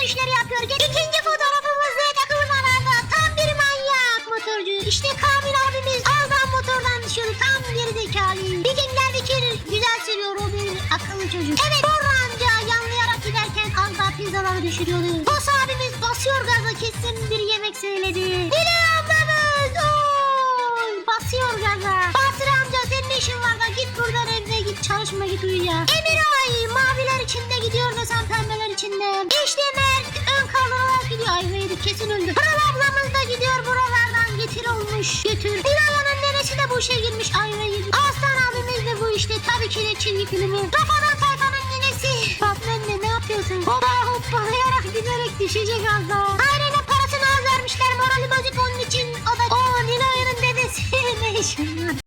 dönüşleri yapıyor. İkinci fotoğrafımızda takılmanada tam bir manyak motorcu. İşte Kamil abimiz ağzdan motordan düşüyor. Tam geri zekalı. Vikingler fikir güzel sürüyor o bir akıllı çocuk. Evet Borranca yanlayarak giderken az daha pizzaları düşürüyordu. Bos abimiz basıyor gaza kesin bir yemek söyledi. Nile ablamız oy basıyor gaza. Basri amca senin işin var da git buradan evine git çalışma git uyu ya. Emir kesin öldü. Pınar ablamız da gidiyor buralardan getir olmuş. Götür. Nilay'ın neresi de bu işe girmiş. Ay yedik. Aslan abimiz de bu işte. Tabii ki de çizgi filmi. Rafadan tayfanın ninesi. Batman ne yapıyorsun? Hoppa hoppalayarak giderek düşecek az daha.